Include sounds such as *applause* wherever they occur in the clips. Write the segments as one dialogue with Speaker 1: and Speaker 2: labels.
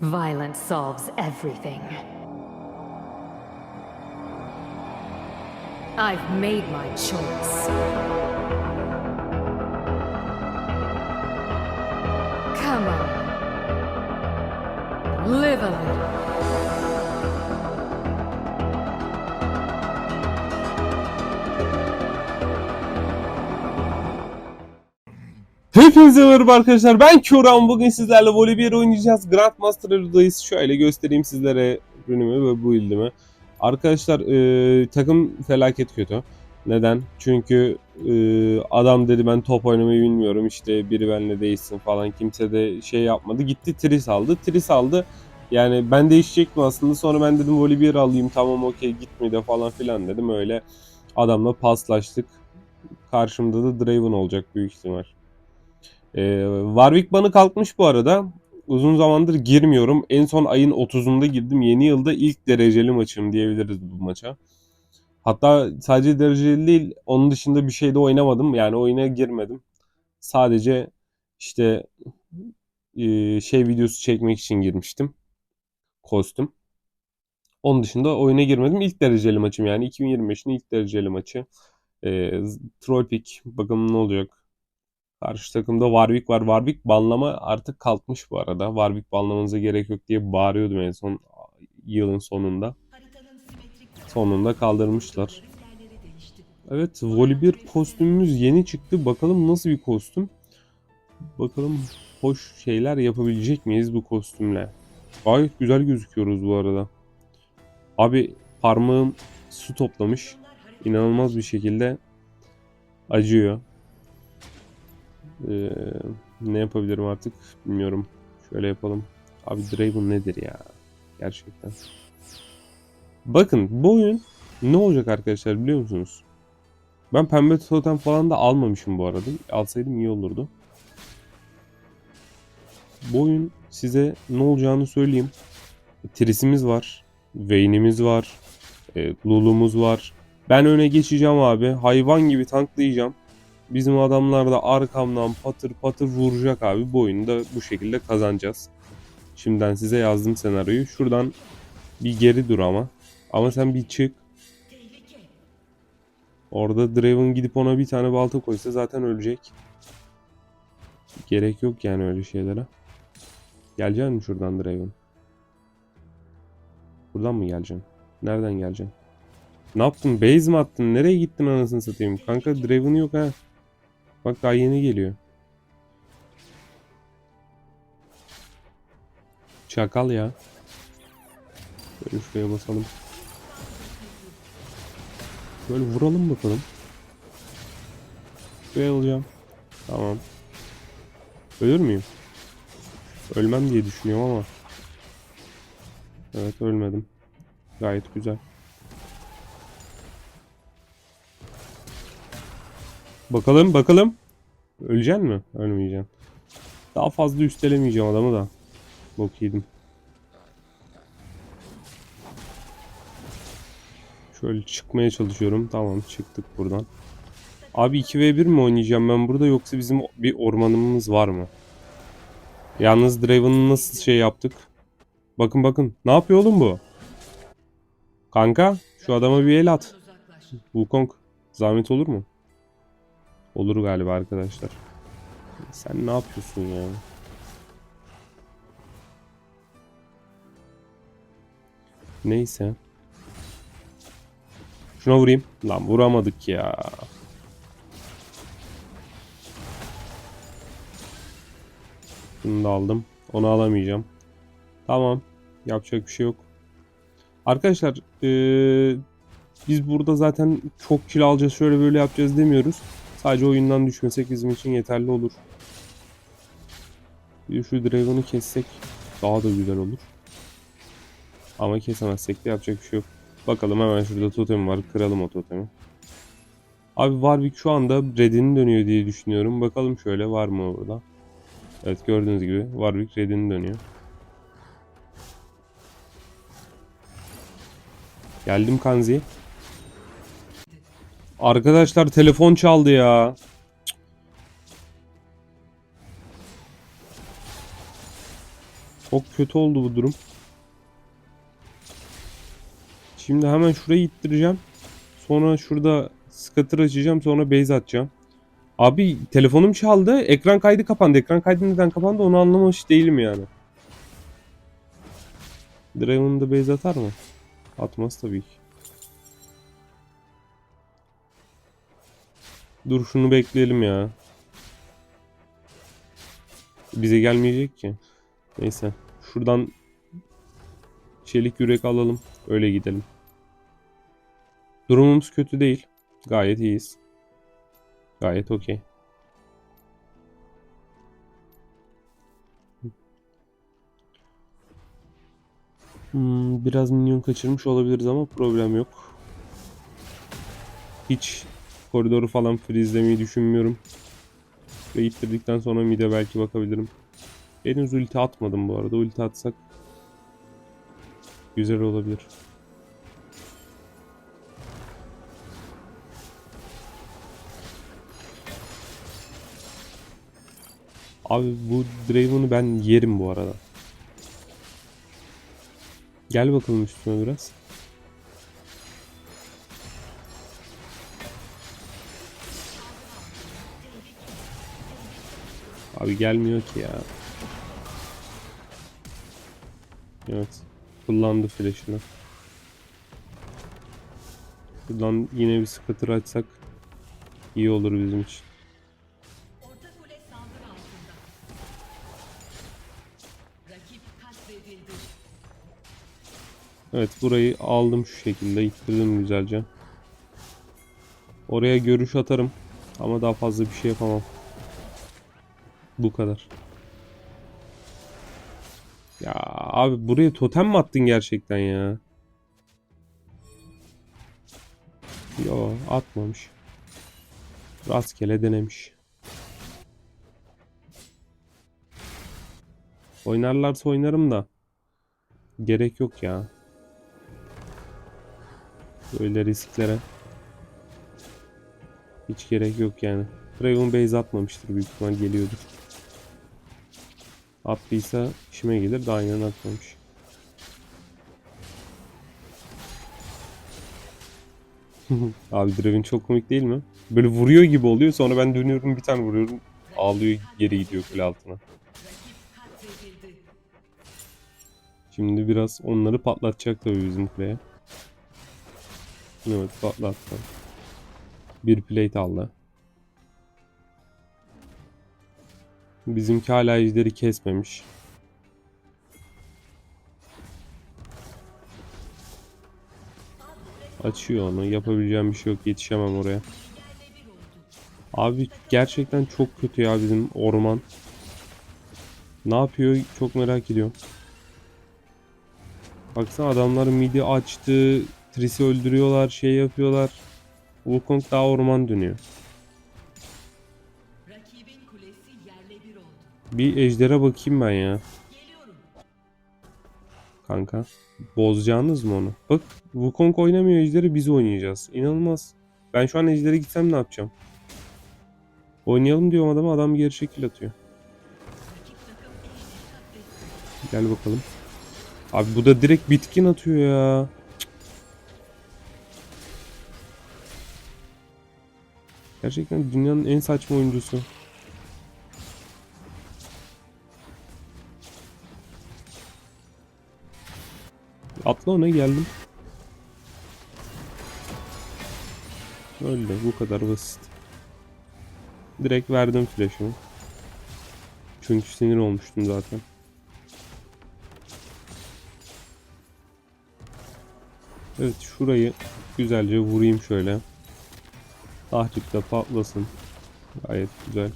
Speaker 1: Violence solves everything. I've made my choice. Come on. Live a little.
Speaker 2: Hepinize merhaba arkadaşlar. Ben Kyoran. Bugün sizlerle voleybol oynayacağız. Grandmaster Elo'dayız. Şöyle göstereyim sizlere ürünümü ve bu ildimi. Arkadaşlar e, takım felaket kötü. Neden? Çünkü e, adam dedi ben top oynamayı bilmiyorum. İşte biri benimle değişsin falan. Kimse de şey yapmadı. Gitti Tris aldı. Tris aldı. Yani ben değişecektim aslında. Sonra ben dedim voleybol alayım. Tamam okey gitmedi falan filan dedim. Öyle adamla paslaştık. Karşımda da Draven olacak büyük ihtimal. Ee, Warwick banı kalkmış bu arada. Uzun zamandır girmiyorum. En son ayın 30'unda girdim. Yeni yılda ilk dereceli maçım diyebiliriz bu maça. Hatta sadece dereceli değil, onun dışında bir şey de oynamadım. Yani oyuna girmedim. Sadece işte e, şey videosu çekmek için girmiştim. Kostüm. Onun dışında oyuna girmedim. İlk dereceli maçım yani 2025'in ilk dereceli maçı. E, Troll Pick. Bakalım ne olacak. Karşı takımda Warwick var. Warwick banlama artık kalkmış bu arada. Warwick banlamanıza gerek yok diye bağırıyordum en son yılın sonunda. Sonunda kaldırmışlar. Evet, Volibear kostümümüz yeni çıktı. Bakalım nasıl bir kostüm. Bakalım hoş şeyler yapabilecek miyiz bu kostümle. Gayet güzel gözüküyoruz bu arada. Abi parmağım su toplamış. İnanılmaz bir şekilde acıyor. Ee, ne yapabilirim artık bilmiyorum. Şöyle yapalım. Abi Draven nedir ya? Gerçekten. Bakın bu oyun ne olacak arkadaşlar biliyor musunuz? Ben pembe totem falan da almamışım bu arada. Alsaydım iyi olurdu. Bu oyun size ne olacağını söyleyeyim. Trisimiz var. Vayne'imiz var. E, Lulu'muz var. Ben öne geçeceğim abi. Hayvan gibi tanklayacağım. Bizim adamlar da arkamdan patır patır vuracak abi. Bu oyunu da bu şekilde kazanacağız. Şimdiden size yazdım senaryoyu. Şuradan bir geri dur ama. Ama sen bir çık. Orada Draven gidip ona bir tane balta koysa zaten ölecek. Gerek yok yani öyle şeylere. Geleceksin mi şuradan Draven? Buradan mı geleceksin? Nereden geleceksin? Ne yaptın? Base mi attın? Nereye gittin anasını satayım? Kanka Draven yok ha. Bak daha yeni geliyor. Çakal ya. Böyle şuraya basalım. Böyle vuralım bakalım. Şuraya alacağım. Tamam. Ölür müyüm? Ölmem diye düşünüyorum ama. Evet ölmedim. Gayet güzel. Bakalım bakalım. Öleceksin mi? Ölmeyeceğim. Daha fazla üstelemeyeceğim adamı da. Bok yedim. Şöyle çıkmaya çalışıyorum. Tamam çıktık buradan. Abi 2v1 mi oynayacağım ben burada yoksa bizim bir ormanımız var mı? Yalnız Draven'ı nasıl şey yaptık? Bakın bakın. Ne yapıyor oğlum bu? Kanka şu adama bir el at. Wukong zahmet olur mu? Olur galiba arkadaşlar. Sen ne yapıyorsun ya? Neyse. Şuna vurayım. Lan vuramadık ya. Bunu da aldım. Onu alamayacağım. Tamam. Yapacak bir şey yok. Arkadaşlar ee, biz burada zaten çok kill alacağız şöyle böyle yapacağız demiyoruz. Sadece oyundan düşmesek bizim için yeterli olur. Bir şu Draven'ı kessek daha da güzel olur. Ama kesemezsek de yapacak bir şey yok. Bakalım hemen şurada totem var. Kıralım o totemi. Abi Warwick şu anda redini dönüyor diye düşünüyorum. Bakalım şöyle var mı orada. Evet gördüğünüz gibi Warwick redini dönüyor. Geldim Kanzi. Arkadaşlar telefon çaldı ya. Çok kötü oldu bu durum. Şimdi hemen şurayı ittireceğim. Sonra şurada scatter açacağım. Sonra base atacağım. Abi telefonum çaldı. Ekran kaydı kapandı. Ekran kaydı neden kapandı onu anlamamış değilim yani. Draven da base atar mı? Atmaz tabii ki. Dur şunu bekleyelim ya. Bize gelmeyecek ki. Neyse. Şuradan çelik yürek alalım. Öyle gidelim. Durumumuz kötü değil. Gayet iyiyiz. Gayet okey. Hmm, biraz minyon kaçırmış olabiliriz ama problem yok. Hiç koridoru falan freezelemeyi düşünmüyorum. Ve ittirdikten sonra mid'e belki bakabilirim. Henüz ulti atmadım bu arada. Ulti atsak güzel olabilir. Abi bu Draven'ı ben yerim bu arada. Gel bakalım üstüne biraz. Abi gelmiyor ki ya. Evet. Kullandı flash'ını. Buradan yine bir scatter açsak iyi olur bizim için. Evet burayı aldım şu şekilde. ittirdim güzelce. Oraya görüş atarım. Ama daha fazla bir şey yapamam. Bu kadar. Ya abi buraya totem mi attın gerçekten ya? Yo atmamış. Rastgele denemiş. Oynarlarsa oynarım da. Gerek yok ya. Böyle risklere. Hiç gerek yok yani. Dragon Base atmamıştır büyük ihtimal geliyordur. Attıysa işime gelir de aynen atmamış. Abi Draven çok komik değil mi? Böyle vuruyor gibi oluyor sonra ben dönüyorum bir tane vuruyorum. Ağlıyor geri gidiyor kule altına. Şimdi biraz onları patlatacak tabii bizim kuleye. Evet patlattı. Bir plate aldı. Bizimki hala ejderi kesmemiş. Açıyor onu. Yapabileceğim bir şey yok. Yetişemem oraya. Abi gerçekten çok kötü ya bizim orman. Ne yapıyor çok merak ediyorum. Baksana adamlar midi açtı. Tris'i öldürüyorlar. Şey yapıyorlar. Wukong daha orman dönüyor.
Speaker 3: Bir
Speaker 2: ejdere bakayım ben ya. Kanka. Bozacağınız mı onu? Bak Wukong oynamıyor ejderi biz oynayacağız. İnanılmaz. Ben şu an ejdere gitsem ne yapacağım? Oynayalım diyorum adama adam geri şekil atıyor. Gel bakalım. Abi bu da direkt bitkin atıyor ya. Gerçekten dünyanın en saçma oyuncusu. Atla ona geldim. Öyle bu kadar basit. Direkt verdim flash'ımı. Çünkü sinir olmuştum zaten. Evet şurayı güzelce vurayım şöyle. Tahrip de patlasın. Gayet güzel.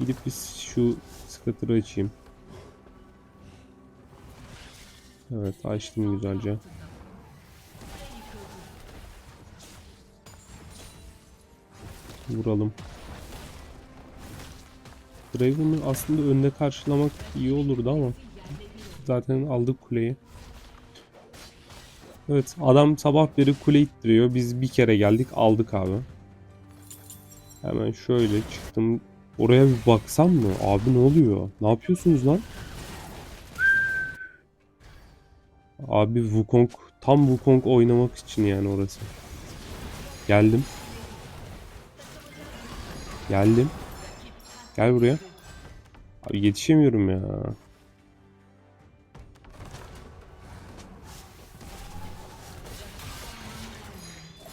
Speaker 2: Gidip biz şu scatter'ı açayım. Evet açtım güzelce. Vuralım. Draven'ı aslında önde karşılamak iyi olurdu ama zaten aldık kuleyi. Evet adam sabah beri kule ittiriyor. Biz bir kere geldik aldık abi. Hemen şöyle çıktım. Oraya bir baksam mı? Abi ne oluyor? Ne yapıyorsunuz lan? Abi Wukong tam Wukong oynamak için yani orası. Geldim. Geldim. Gel buraya. Abi yetişemiyorum ya.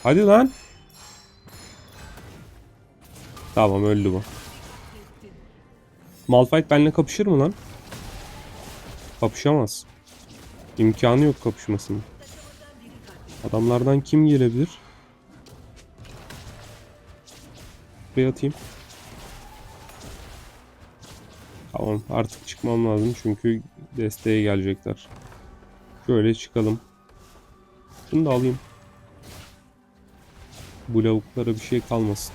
Speaker 2: Hadi lan. Tamam öldü bu. Malphite benimle kapışır mı lan? Kapışamaz. İmkanı yok kapışmasının. Adamlardan kim gelebilir? Buraya atayım. Tamam artık çıkmam lazım çünkü desteğe gelecekler. Şöyle çıkalım. Şunu da alayım. Bu lavuklara bir şey kalmasın.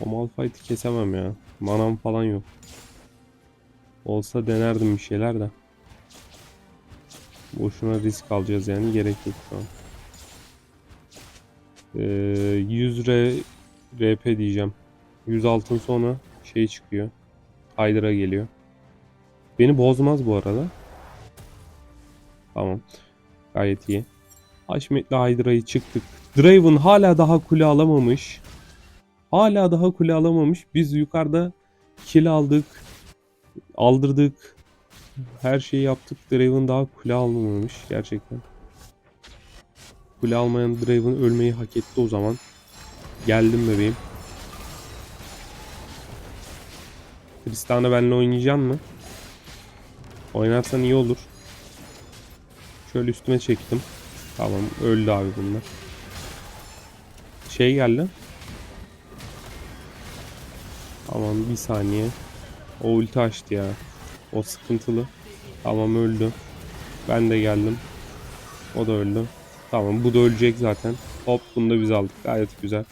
Speaker 2: O Malphite'i kesemem ya. Manam falan yok. Olsa denerdim bir şeyler de. Boşuna risk alacağız yani gerek yok şu an. Ee, 100 R, RP diyeceğim. 100 altın sonra şey çıkıyor. Hydra geliyor. Beni bozmaz bu arada. Tamam. Gayet iyi. Haşmetli Hydra'yı çıktık. Draven hala daha kule alamamış. Hala daha kule alamamış. Biz yukarıda kill aldık. Aldırdık. Her şeyi yaptık. Draven daha kule almamış gerçekten. Kule almayan Draven ölmeyi hak etti o zaman. Geldim bebeğim. Tristana benimle oynayacaksın mı? Oynarsan iyi olur. Şöyle üstüme çektim. Tamam öldü abi bunlar. Şey geldi. Tamam bir saniye. O ulti açtı ya. O sıkıntılı. Tamam öldü. Ben de geldim. O da öldü. Tamam bu da ölecek zaten. Hop bunu da biz aldık. Gayet güzel.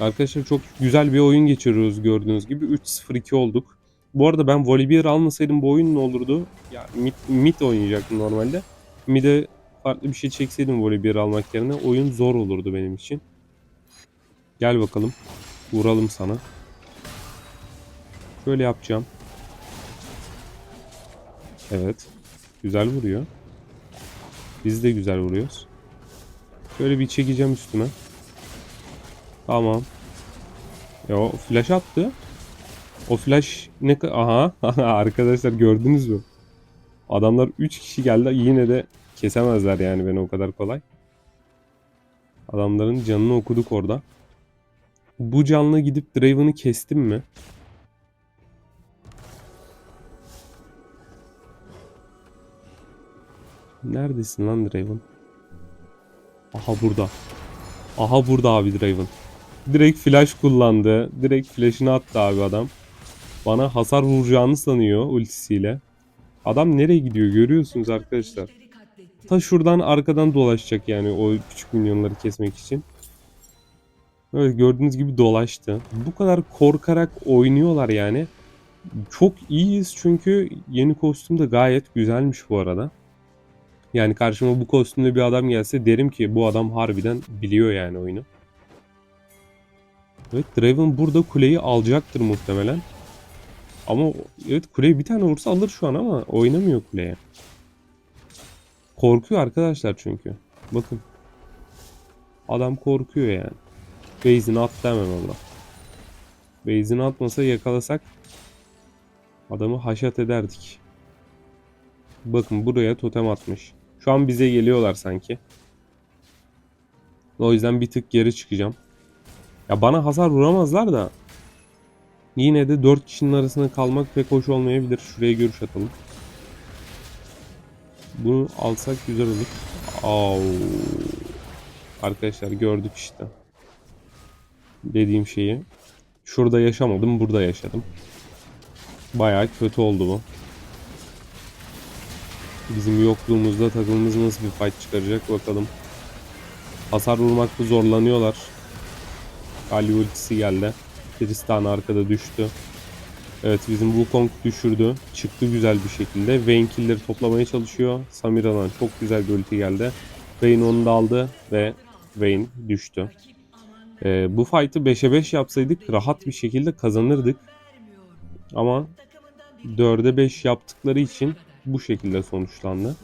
Speaker 2: Arkadaşlar çok güzel bir oyun geçiriyoruz gördüğünüz gibi. 3-0-2 olduk. Bu arada ben Volibear almasaydım bu oyun ne olurdu? Ya mid, mid oynayacaktım normalde. Mid'e farklı bir şey çekseydim Volibear almak yerine oyun zor olurdu benim için. Gel bakalım. Vuralım sana. Şöyle yapacağım. Evet. Güzel vuruyor. Biz de güzel vuruyoruz. Şöyle bir çekeceğim üstüme. Tamam. Ya o flash attı. O flash ne aha *laughs* arkadaşlar gördünüz mü? Adamlar 3 kişi geldi yine de kesemezler yani beni o kadar kolay. Adamların canını okuduk orada. Bu canlı gidip Draven'ı kestim mi? Neredesin lan Draven? Aha burada. Aha burada abi Draven. Direkt flash kullandı. Direkt flash'ını attı abi adam. Bana hasar vuracağını sanıyor ultisiyle. Adam nereye gidiyor görüyorsunuz arkadaşlar. Ta şuradan arkadan dolaşacak yani o küçük minyonları kesmek için. Evet gördüğünüz gibi dolaştı. Bu kadar korkarak oynuyorlar yani. Çok iyiyiz çünkü yeni kostüm de gayet güzelmiş bu arada. Yani karşıma bu kostümde bir adam gelse derim ki bu adam harbiden biliyor yani oyunu. Evet Draven burada kuleyi alacaktır muhtemelen. Ama evet kuleyi bir tane vursa alır şu an ama oynamıyor kuleye. Korkuyor arkadaşlar çünkü. Bakın. Adam korkuyor yani. Base'ini attı hemen Allah. Base'ini atmasa yakalasak adamı haşat ederdik. Bakın buraya totem atmış. Şu an bize geliyorlar sanki. O yüzden bir tık geri çıkacağım. Ya bana hasar vuramazlar da yine de 4 kişinin arasında kalmak pek hoş olmayabilir. Şuraya görüş atalım. Bunu alsak güzel olur. Au. Arkadaşlar gördük işte. Dediğim şeyi. Şurada yaşamadım, burada yaşadım. Bayağı kötü oldu bu. Bizim yokluğumuzda takımımız nasıl bir fight çıkaracak bakalım. Hasar vurmakta zorlanıyorlar. Ali ultisi geldi. Tristan arkada düştü. Evet bizim Wukong düşürdü. Çıktı güzel bir şekilde. Vayne kill'leri toplamaya çalışıyor. Samira'dan çok güzel bir ulti geldi. Vayne onu da aldı ve Vayne düştü. Ee, bu fight'ı 5'e 5 yapsaydık rahat bir şekilde kazanırdık. Ama 4'e 5 yaptıkları için bu şekilde sonuçlandı.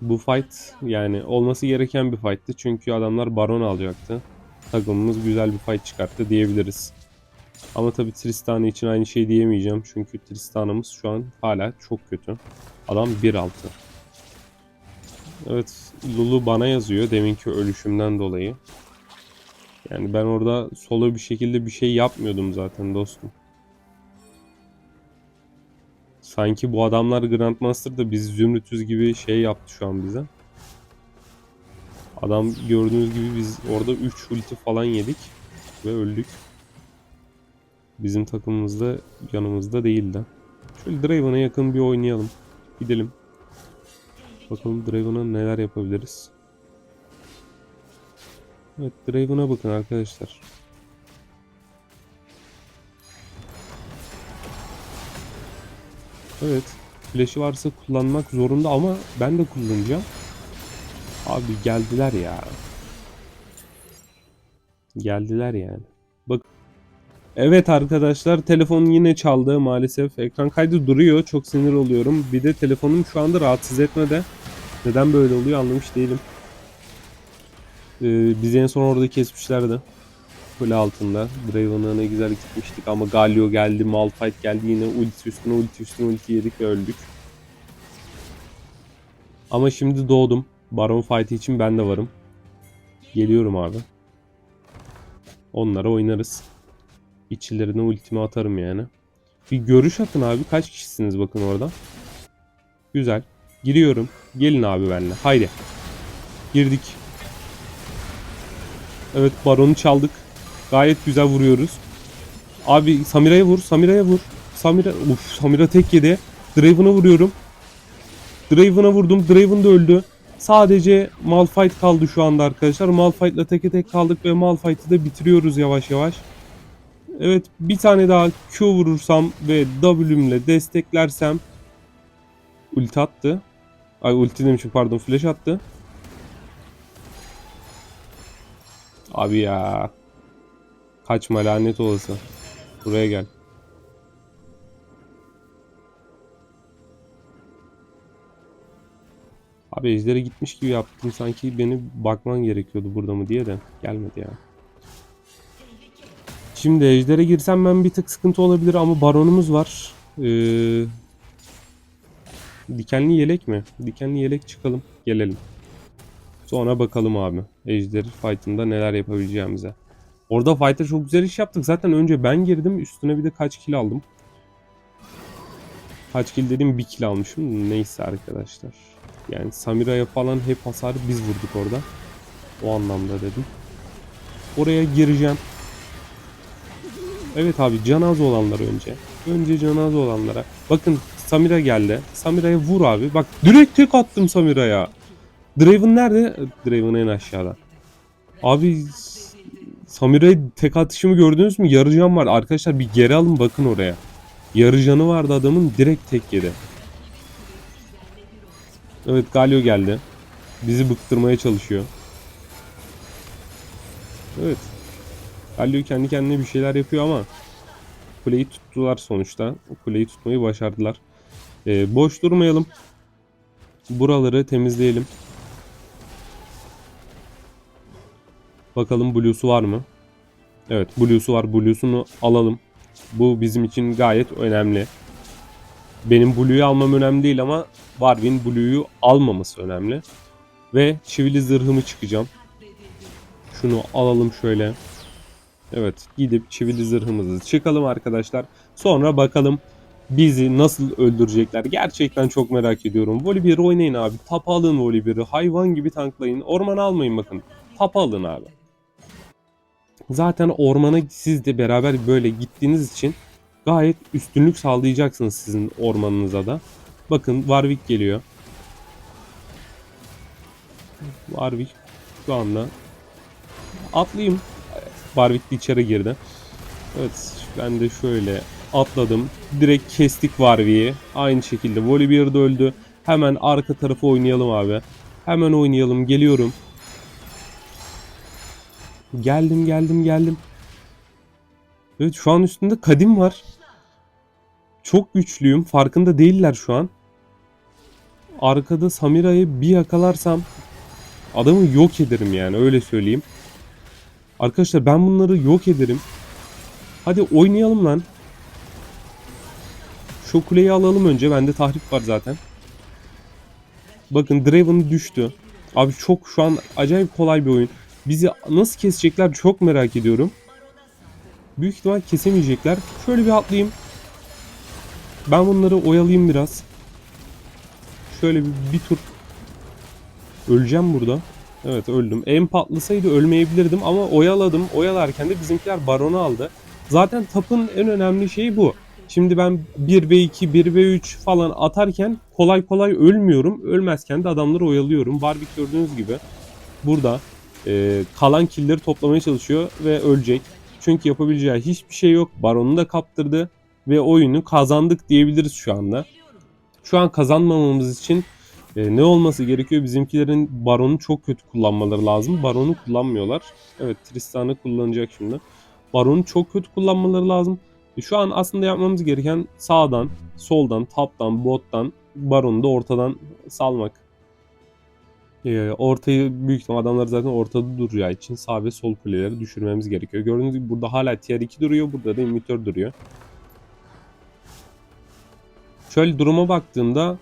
Speaker 2: Bu fight yani olması gereken bir fight'tı çünkü adamlar baron alacaktı. Takımımız güzel bir fight çıkarttı diyebiliriz. Ama tabi Tristana için aynı şey diyemeyeceğim çünkü Tristana'mız şu an hala çok kötü. Adam 1-6. Evet Lulu bana yazıyor deminki ölüşümden dolayı. Yani ben orada solo bir şekilde bir şey yapmıyordum zaten dostum. Sanki bu adamlar Grandmaster da biz Zümrütüz gibi şey yaptı şu an bize. Adam gördüğünüz gibi biz orada 3 ulti falan yedik ve öldük. Bizim takımımızda yanımızda değildi. Şöyle Draven'a yakın bir oynayalım. Gidelim. Bakalım Draven'a neler yapabiliriz. Evet Draven'a bakın arkadaşlar. Evet. Flash'ı varsa kullanmak zorunda ama ben de kullanacağım. Abi geldiler ya. Geldiler yani. Bak. Evet arkadaşlar telefon yine çaldı maalesef. Ekran kaydı duruyor. Çok sinir oluyorum. Bir de telefonum şu anda rahatsız etmede. Neden böyle oluyor anlamış değilim. Ee, biz en son orada kesmişlerdi. Kule altında. Draven'a ne güzel gitmiştik ama Galio geldi, Malphite geldi yine ulti üstüne ulti üstüne ulti yedik ve öldük. Ama şimdi doğdum. Baron fight için ben de varım. Geliyorum abi. Onlara oynarız. İçlerine ultimi atarım yani. Bir görüş atın abi. Kaç kişisiniz bakın orada. Güzel. Giriyorum. Gelin abi benimle. Haydi. Girdik. Evet baronu çaldık. Gayet güzel vuruyoruz. Abi Samira'ya vur. Samira'ya vur. Samira, uf, Samira tek yedi. Draven'a vuruyorum. Draven'a vurdum. Draven da öldü. Sadece Malphite kaldı şu anda arkadaşlar. Malphite'la teke tek kaldık ve Malphite'ı da bitiriyoruz yavaş yavaş. Evet bir tane daha Q vurursam ve W'mle desteklersem ulti attı. Ay ulti demişim pardon flash attı. Abi ya. Kaçma lanet olası. Buraya gel. Abi ejdere gitmiş gibi yaptım sanki beni bakman gerekiyordu burada mı diye de gelmedi ya. Şimdi ejdere girsem ben bir tık sıkıntı olabilir ama baronumuz var. Ee, dikenli yelek mi? Dikenli yelek çıkalım gelelim. Sonra bakalım abi. Ejder fight'ında neler yapabileceğimize. Orada fight'ta çok güzel iş yaptık. Zaten önce ben girdim. Üstüne bir de kaç kill aldım. Kaç kill dedim bir kill almışım. Neyse arkadaşlar. Yani Samira'ya falan hep hasarı biz vurduk orada. O anlamda dedim. Oraya gireceğim. Evet abi can az olanlar önce. Önce can az olanlara. Bakın Samira geldi. Samira'ya vur abi. Bak direkt tek attım Samira'ya. Draven nerede? Draven en aşağıda. Abi Samira'ya tek atışımı gördünüz mü? Yarı can var. Arkadaşlar bir geri alın bakın oraya. Yarı canı vardı adamın direkt tek yedi. Evet Galio geldi. Bizi bıktırmaya çalışıyor. Evet. Galio kendi kendine bir şeyler yapıyor ama kuleyi tuttular sonuçta. O kuleyi tutmayı başardılar. Ee, boş durmayalım. Buraları temizleyelim. Bakalım Blue'su var mı? Evet Blue'su var. Blue'sunu alalım. Bu bizim için gayet önemli. Benim Blue'yu almam önemli değil ama Warwin Blue'yu almaması önemli. Ve çivili zırhımı çıkacağım. Şunu alalım şöyle. Evet gidip çivili zırhımızı çıkalım arkadaşlar. Sonra bakalım bizi nasıl öldürecekler. Gerçekten çok merak ediyorum. Volibear oynayın abi. Tapa alın Volibear'ı. Hayvan gibi tanklayın. Orman almayın bakın. Tapa alın abi. Zaten ormana siz de beraber böyle gittiğiniz için gayet üstünlük sağlayacaksınız sizin ormanınıza da. Bakın Warwick geliyor. Warwick şu anda atlayayım. Warwick de içeri girdi. Evet ben de şöyle atladım. Direkt kestik Warwick'i. Aynı şekilde Volibear da öldü. Hemen arka tarafı oynayalım abi. Hemen oynayalım. Geliyorum. Geldim geldim geldim. Evet şu an üstünde kadim var. Çok güçlüyüm. Farkında değiller şu an. Arkada Samira'yı bir yakalarsam adamı yok ederim yani öyle söyleyeyim. Arkadaşlar ben bunları yok ederim. Hadi oynayalım lan. Şu kuleyi alalım önce. Bende tahrip var zaten. Bakın Draven düştü. Abi çok şu an acayip kolay bir oyun. Bizi nasıl kesecekler çok merak ediyorum. Büyük ihtimal kesemeyecekler. Şöyle bir atlayayım. Ben bunları oyalayayım biraz. Şöyle bir, bir tur. Öleceğim burada. Evet öldüm. En patlasaydı ölmeyebilirdim ama oyaladım. Oyalarken de bizimkiler baronu aldı. Zaten tapın en önemli şeyi bu. Şimdi ben 1v2, 1v3 falan atarken kolay kolay ölmüyorum. Ölmezken de adamları oyalıyorum. Warwick gördüğünüz gibi burada e, kalan killleri toplamaya çalışıyor ve ölecek. Çünkü yapabileceği hiçbir şey yok. Baronu da kaptırdı ve oyunu kazandık diyebiliriz şu anda. Şu an kazanmamamız için e, ne olması gerekiyor? Bizimkilerin Baron'u çok kötü kullanmaları lazım. Baron'u kullanmıyorlar. Evet Tristan'ı kullanacak şimdi. Baron'u çok kötü kullanmaları lazım. E, şu an aslında yapmamız gereken sağdan, soldan, taptan, bottan Baron'u da ortadan salmak. E, ortayı büyük ihtimal adamlar zaten ortada duracağı için sağ ve sol kuleleri düşürmemiz gerekiyor. Gördüğünüz gibi burada hala tier 2 duruyor. Burada da imitör duruyor. Şöyle duruma baktığımda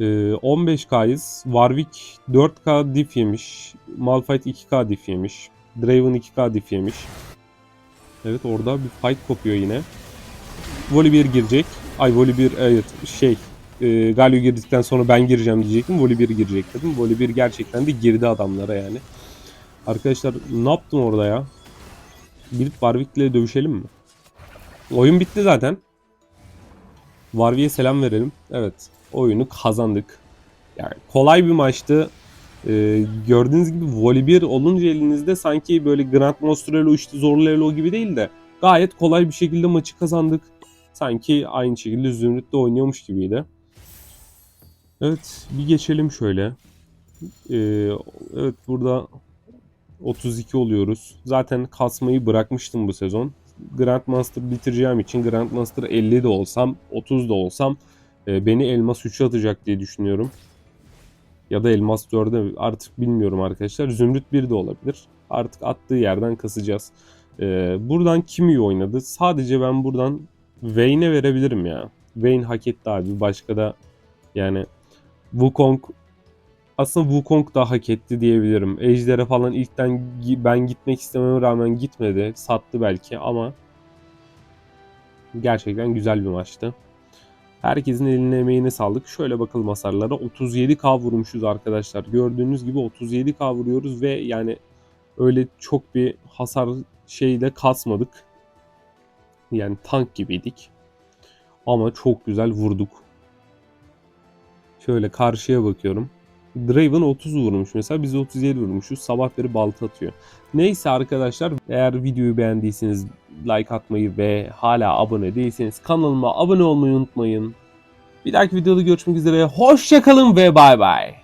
Speaker 2: e, 15K'yız. Warwick 4K diff yemiş. Malphite 2K diff yemiş. Draven 2K diff yemiş. Evet orada bir fight kopuyor yine. Volibear girecek. Ay Volibear evet şey e, Galio girdikten sonra ben gireceğim diyecektim. Volibear girecek dedim. Volibear gerçekten de girdi adamlara yani. Arkadaşlar ne yaptım orada ya? Gidip Warwick'le dövüşelim mi? Oyun bitti zaten. Warwick'e selam verelim. Evet. Oyunu kazandık. Yani kolay bir maçtı. Ee, gördüğünüz gibi Volibear olunca elinizde sanki böyle Grand Monster Elo işte zorlu Elo gibi değil de gayet kolay bir şekilde maçı kazandık. Sanki aynı şekilde Zümrüt'te oynuyormuş gibiydi. Evet bir geçelim şöyle. Ee, evet burada 32 oluyoruz. Zaten kasmayı bırakmıştım bu sezon. Grandmaster bitireceğim için Grandmaster 50 de olsam 30 da olsam e, beni Elmas 3'e atacak diye düşünüyorum. Ya da Elmas 4'e artık bilmiyorum arkadaşlar. Zümrüt 1 de olabilir. Artık attığı yerden kasacağız. E, buradan kim iyi oynadı? Sadece ben buradan Vayne'e verebilirim ya. Vayne hak etti abi. Başka da yani Wukong aslında Wukong da hak etti diyebilirim. Ejder'e falan ilkten ben gitmek istememe rağmen gitmedi. Sattı belki ama gerçekten güzel bir maçtı. Herkesin eline emeğine sağlık. Şöyle bakalım hasarlara. 37k vurmuşuz arkadaşlar. Gördüğünüz gibi 37k vuruyoruz ve yani öyle çok bir hasar şeyle kasmadık. Yani tank gibiydik. Ama çok güzel vurduk. Şöyle karşıya bakıyorum. Draven 30 vurmuş mesela biz 37 vurmuşuz. Sabah beri balta atıyor. Neyse arkadaşlar eğer videoyu beğendiyseniz like atmayı ve hala abone değilseniz kanalıma abone olmayı unutmayın. Bir dahaki videoda görüşmek üzere. Hoşçakalın ve bay bay.